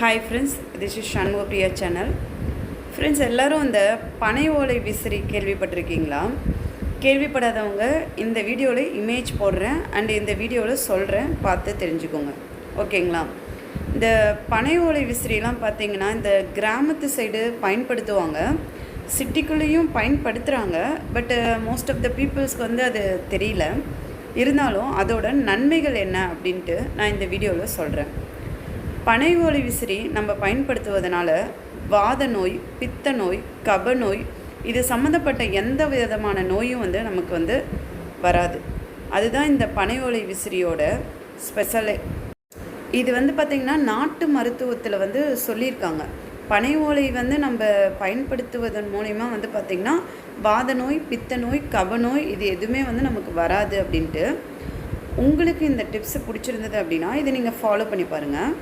Hi friends this is Shanmugapriya channel friends எல்லோரும் இந்த பனை ஓலை விசிறி கேள்விப்பட்டிருக்கீங்களா? கேள்விப்படாதவங்க இந்த வீடியோவில் இமேஜ் போடுறேன் அண்ட் இந்த வீடியோவில் சொல்கிறேன் பார்த்து தெரிஞ்சுக்கோங்க. ஓகேங்களா இந்த பனை ஓலை விசிறிலாம் பார்த்தீங்கன்னா இந்த கிராமத்து சைடு பயன்படுத்துவாங்க. சிட்டிக்குள்ளேயும் பயன்படுத்துகிறாங்க பட்டு மோஸ்ட் ஆஃப் த பீப்புள்ஸ்க்கு வந்து அது தெரியல. இருந்தாலும் அதோட நன்மைகள் என்ன அப்படின்ட்டு நான் இந்த வீடியோவில் சொல்கிறேன் பனை ஓலை விசிறி நம்ம பயன்படுத்துவதனால வாத நோய் பித்த நோய் கப நோய் இது சம்மந்தப்பட்ட எந்த விதமான நோயும் வந்து நமக்கு வந்து வராது. அதுதான் இந்த பனை ஓலை விசிறியோட ஸ்பெஷலே. இது வந்து பார்த்திங்கன்னா நாட்டு மருத்துவத்தில் வந்து சொல்லியிருக்காங்க. பனை ஓலை வந்து நம்ம பயன்படுத்துவதன் மூலிமா வந்து பார்த்திங்கன்னா வாத நோய் பித்த நோய் கப நோய் இது எதுவுமே வந்து நமக்கு வராது அப்படின்ட்டு. உங்களுக்கு இந்த டிப்ஸ் பிடிச்சிருந்தது அப்படின்னா இதை நீங்கள் ஃபாலோ பண்ணி பாருங்கள்